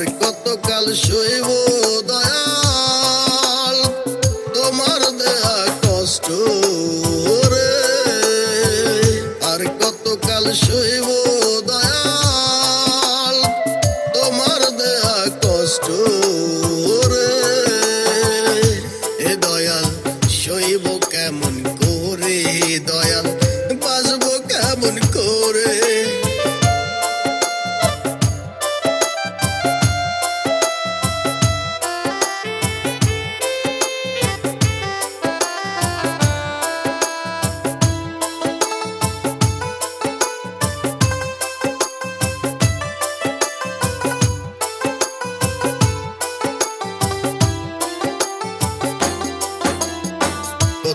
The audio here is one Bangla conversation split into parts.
কতকাল শুইব দয়াল? তোমার দেয়া কষ্ট রে। আর কতকাল শুইব দয়াল? তোমার দেয়া কষ্ট রে। এ দয়াল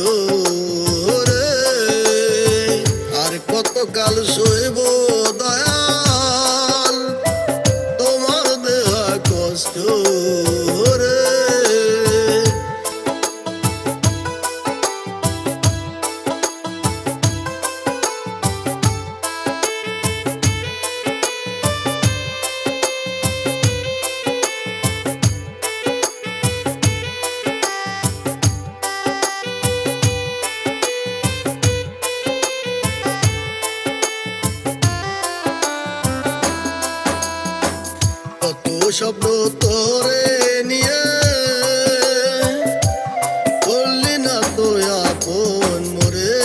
কষ্ট রে। আর কতকাল শৈব দয়াল স্বপ্ন তোরে নিয়ে। করলি না তো আপন মোরে।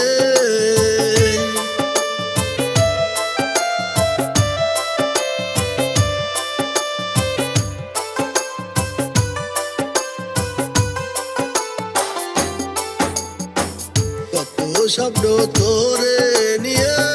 কত তোরে নিয়ে